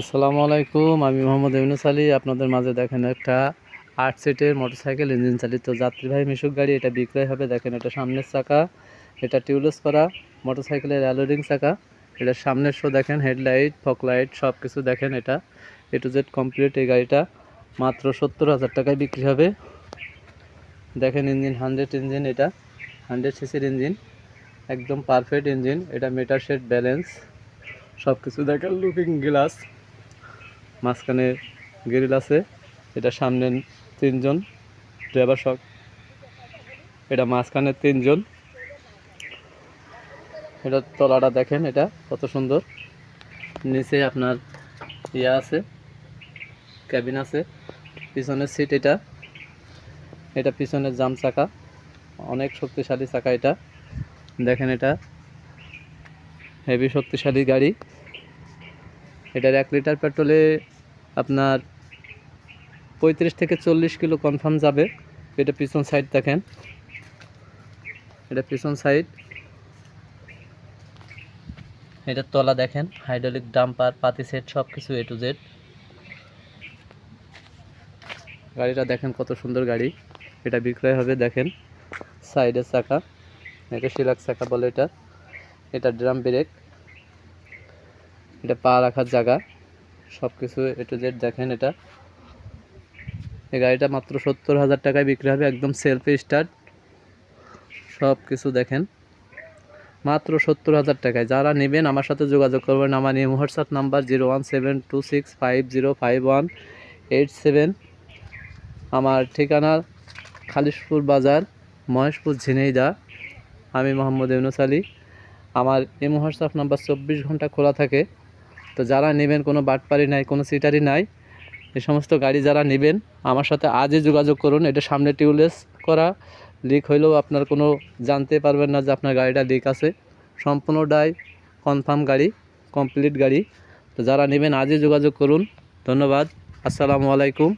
আসসালামু আলাইকুম, আমি মোহাম্মদ ইউনুস আলী। আপনাদের মাঝে দেখেন একটা আট সিটের মোটরসাইকেল, ইঞ্জিন চালিত যাত্রীবাহী মিশুক গাড়ি। এটা বিক্রয় হবে, দেখেন এটা সামনের চাকা, এটা টিউবলেস করা, মোটরসাইকেলের অ্যালোরিং চাকা। এটা সামনের শো দেখেন, হেডলাইট, ফকলাইট সব কিছু দেখেন এটা। এ টু জেড কমপ্লিট এই গাড়িটা, মাত্র সত্তর হাজার টাকায় বিক্রি হবে। দেখেন ইঞ্জিন, হান্ড্রেড ইঞ্জিন এটা, হান্ড্রেড সিসির ইঞ্জিন, একদম পারফেক্ট ইঞ্জিন। এটা মিটার সেট, ব্যালেন্স সব কিছু দেখেন, লুকিং গ্লাস। মাঝখানে গ্রিল আছে। এটা সামনে তিনজন ড্রাইভার সব এটা মাঝখানে তিনজন। এটা তলাটা দেখেন, এটা কত সুন্দর। নিচে আপনার ইয়া আছে, ক্যাবিন আছে। পিছনের সিট এটা। এটা পিছনের জাম চাকা। অনেক শক্তিশালী চাকা এটা। দেখেন এটা। হেভি শক্তিশালী গাড়ি। এটার এক লিটার পেট্রোলে আপনার পঁয়ত্রিশ থেকে চল্লিশ কিলো কনফার্ম যাবে। এটা পিছন সাইড দেখেন। এটা পিছন সাইড এটার তলা দেখেন হাইড্রোলিক ডাম্পার পাতি সেট সব কিছু এ টু জেড গাড়িটা দেখেন কত সুন্দর গাড়ি। এটা বিক্রয় হবে, দেখেন। সাইডের চাকা, এটা শিলাক চাকা বলে এটা। এটা ড্রাম ব্রেক এটা পা রাখার জায়গা। সব কিছু এ টু জেড দেখেন এটা। এই গাড়িটা মাত্র সত্তর হাজার টাকায় বিক্রি হবে, একদম সেলফি স্টার্ট সব কিছু দেখেন। মাত্র সত্তর হাজার টাকায়। যারা নেবেন আমার সাথে যোগাযোগ করবেন, আমার এই WhatsApp number zero one seven two six five zero five one eight seven আমার ঠিকানা খালিশপুর বাজার, মহেশপুর ঝিনাইদা। আমি মোহাম্মদ ইউনুস আলী। আমার এই হোয়াটসঅ্যাপ নাম্বার চব্বিশ ঘণ্টা খোলা থাকে। তো যারা নেবেন, কোনো বাটপারি নাই, কোনো সিটারি নাই এই সমস্ত গাড়ি যারা নেবেন, আমার সাথে আজই যোগাযোগ করুন। এটা সামনে টিউলেস করা লিক হইলেও আপনার কোনো জানতে পারবেন না যে আপনার গাড়িটা লিক আছে। সম্পূর্ণটাই কনফার্ম গাড়ি কমপ্লিট গাড়ি। তো যারা নেবেন, আজই যোগাযোগ করুন। ধন্যবাদ। আসসালামু আলাইকুম।